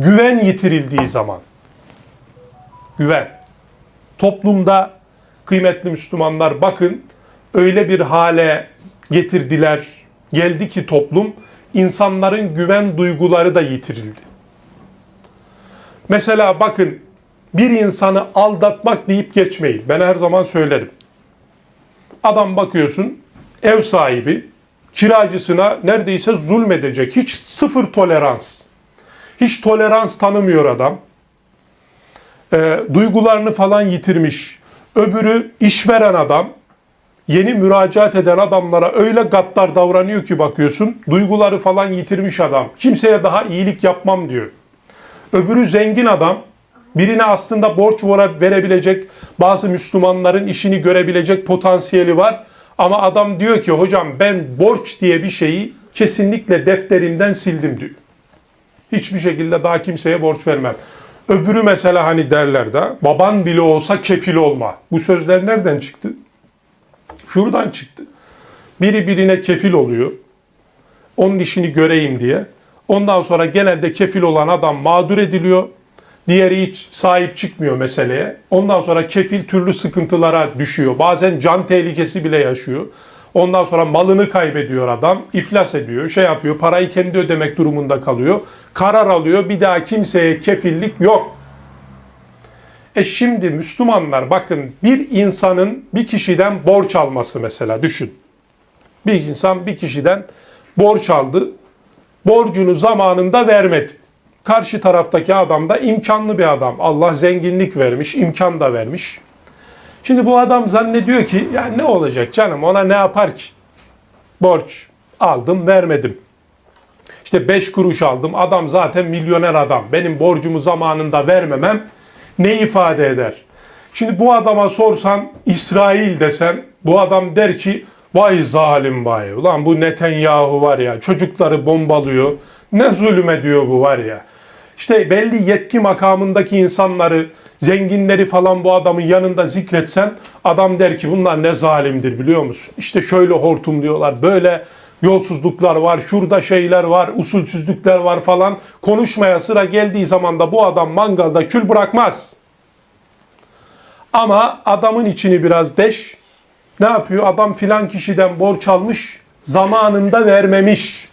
güven yitirildiği zaman güven toplumda kıymetli Müslümanlar bakın öyle bir hale getirdiler geldi ki toplum insanların güven duyguları da yitirildi. Mesela bakın bir insanı aldatmak deyip geçmeyin. Ben her zaman söylerim. Adam bakıyorsun ev sahibi kiracısına neredeyse zulmedecek. Hiç sıfır tolerans. Hiç tolerans tanımıyor adam. Ee, duygularını falan yitirmiş. Öbürü işveren adam. Yeni müracaat eden adamlara öyle gaddar davranıyor ki bakıyorsun. Duyguları falan yitirmiş adam. Kimseye daha iyilik yapmam diyor. Öbürü zengin adam. Birine aslında borç vere- verebilecek, bazı Müslümanların işini görebilecek potansiyeli var. Ama adam diyor ki hocam ben borç diye bir şeyi kesinlikle defterimden sildim diyor. Hiçbir şekilde daha kimseye borç vermem. Öbürü mesela hani derler de baban bile olsa kefil olma. Bu sözler nereden çıktı? Şuradan çıktı. Biri birine kefil oluyor. Onun işini göreyim diye. Ondan sonra genelde kefil olan adam mağdur ediliyor. Diğeri hiç sahip çıkmıyor meseleye. Ondan sonra kefil türlü sıkıntılara düşüyor. Bazen can tehlikesi bile yaşıyor. Ondan sonra malını kaybediyor adam, iflas ediyor, şey yapıyor, parayı kendi ödemek durumunda kalıyor. Karar alıyor, bir daha kimseye kefillik yok. E şimdi Müslümanlar bakın bir insanın bir kişiden borç alması mesela düşün. Bir insan bir kişiden borç aldı. Borcunu zamanında vermedi. Karşı taraftaki adam da imkanlı bir adam. Allah zenginlik vermiş, imkan da vermiş. Şimdi bu adam zannediyor ki ya ne olacak canım ona ne yapar ki? Borç aldım vermedim. İşte 5 kuruş aldım. Adam zaten milyoner adam. Benim borcumu zamanında vermemem ne ifade eder? Şimdi bu adama sorsan İsrail desen bu adam der ki vay zalim vay. Ulan bu Netanyahu var ya çocukları bombalıyor. Ne zulüm ediyor bu var ya. İşte belli yetki makamındaki insanları, zenginleri falan bu adamın yanında zikretsen adam der ki bunlar ne zalimdir biliyor musun? İşte şöyle hortumluyorlar, böyle yolsuzluklar var, şurada şeyler var, usulsüzlükler var falan. Konuşmaya sıra geldiği zaman da bu adam mangalda kül bırakmaz. Ama adamın içini biraz deş. Ne yapıyor? Adam filan kişiden borç almış, zamanında vermemiş.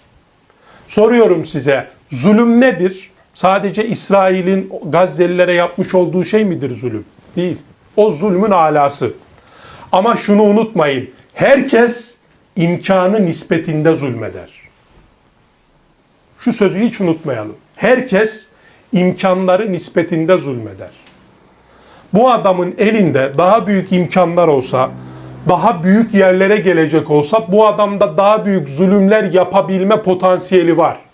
Soruyorum size, zulüm nedir? Sadece İsrail'in Gazze'lilere yapmış olduğu şey midir zulüm? Değil. O zulmün alası. Ama şunu unutmayın. Herkes imkanı nispetinde zulmeder. Şu sözü hiç unutmayalım. Herkes imkanları nispetinde zulmeder. Bu adamın elinde daha büyük imkanlar olsa, daha büyük yerlere gelecek olsa bu adamda daha büyük zulümler yapabilme potansiyeli var.